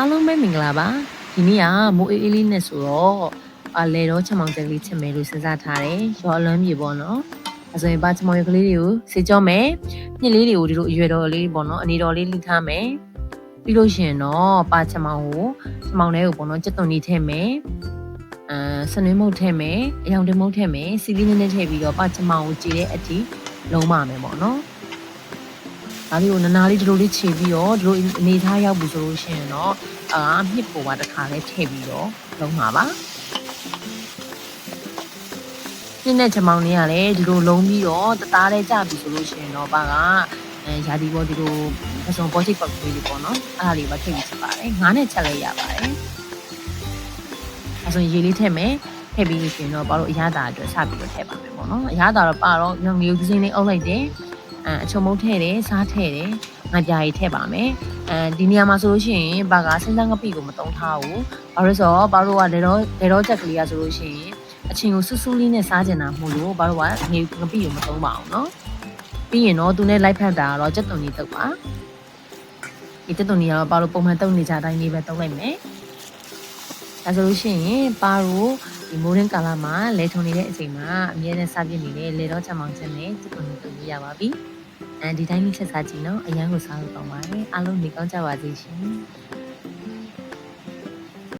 အားလုံးပဲမင်္ဂလာပါဒီနေ့ကမိုးအေးအေးလေးနဲ့ဆိုတော့အလေတော့ချက်မောင်တက်ကလေးချက်မယ်လို့စဉ်းစားထားတယ်ရောအလွမ်းမြေပေါ့နော်အဲဆိုရင်ပါချက်မောင်ရကလေးတွေကိုစေကြောမယ်ညစ်လေးတွေကိုဒီလိုအရွယ်တော်လေးပေါ့နော်အနေတော်လေးလိထားမယ်ပြီးလို့ရှိရင်တော့ပါချက်မောင်ကိုချက်မောင်လေးကိုပေါ့နော်စက်သွန်ကြီးထည့်မယ်အဲစနွေးမုတ်ထည့်မယ်အယောင်တမုတ်ထည့်မယ်စီလီနည်းနည်းထည့်ပြီးတော့ပါချက်မောင်ကိုကြည်တဲ့အထိလုံးပါမယ်ပေါ့နော် ဒါလေးကိုနနာလေးဒီလိုလေးခြေပြီးတော့ဒီလိုအနေထားရောက်ပြီဆိုလို့ရှိရင်တော့အာမြစ်ပေါ်ပါတစ်ခါလေးထည့်ပြီးတော့လုံးမှာပါညနေချမောင်လေးကလည်းဒီလိုလုံးပြီးတော့တသားလေးကြပြီဆိုလို့ရှိရင်တော့ပါကအဲရာဒီပေါ်ဒီလိုပစုံပေါ်ချိတ်ပောက်ကလေးတွေပေါ့နော်အဲ့ဒါလေးပါထည့်ပြီးချက်ပါတယ်ငါးနဲ့ချက်လိုက်ရပါတယ်အဲဆိုရင်ရေလေးထည့်မယ်ထည့်ပြီးလို့ရှိရင်တော့ပါလို့အရသာအတွက်စပြီးတော့ထည့်ပါမယ်ပေါ့နော်အရသာတော့ပါတော့ငရုတ်စင်းလေးအုပ်လိုက်တယ် အချုံမုံထည့်တယ်စားထည့်တယ်ငါးပြားကြီးထည့်ပါမယ်အဲဒီနေရာမှာဆိုလို့ရှိရင်ဘာကစဉ်းစားငပိကိုမတုံးထားဘူးဘာလို့ဆိုတော့ဘာလို့ကလေတော့လေတော့ချက်ကလေးရဆိုလို့ရှိရင်အချင်းကိုဆူဆူလေးနဲ့စားကြင်တာမို့လို့ဘာလို့ကငပိကိုမတုံးပါအောင်နော်ပြီးရင်တော့သူနဲ့လိုက်ဖက်တာကတော့ကြက်သွန်ကြီးတုပ်ပါဒီကြက်သွန်ကြီးကတော့ဘာလို့ပုံမှန်တုပ်နေကြတိုင်းလေးပဲတုပ်လိုက်မယ်ဒါဆိုလို့ရှိရင်ပါရိုဒီမိုးရင်းကာလမှာလဲထုံနေတဲ့အချိန်မှာအမြဲတမ်းစားပြစ်နေတဲ့လေတော့ချက်မောင်ချင်းနဲ့ကြက်သွန်ကြီးတုပ်ရပါပြီ အဲဒီတိုင်းလေးချက်စားကြည့်နော်အရန်ကိုစားလို့ကောင်းပါတယ်အားလုံးနေကောင်းကြပါစေရှင်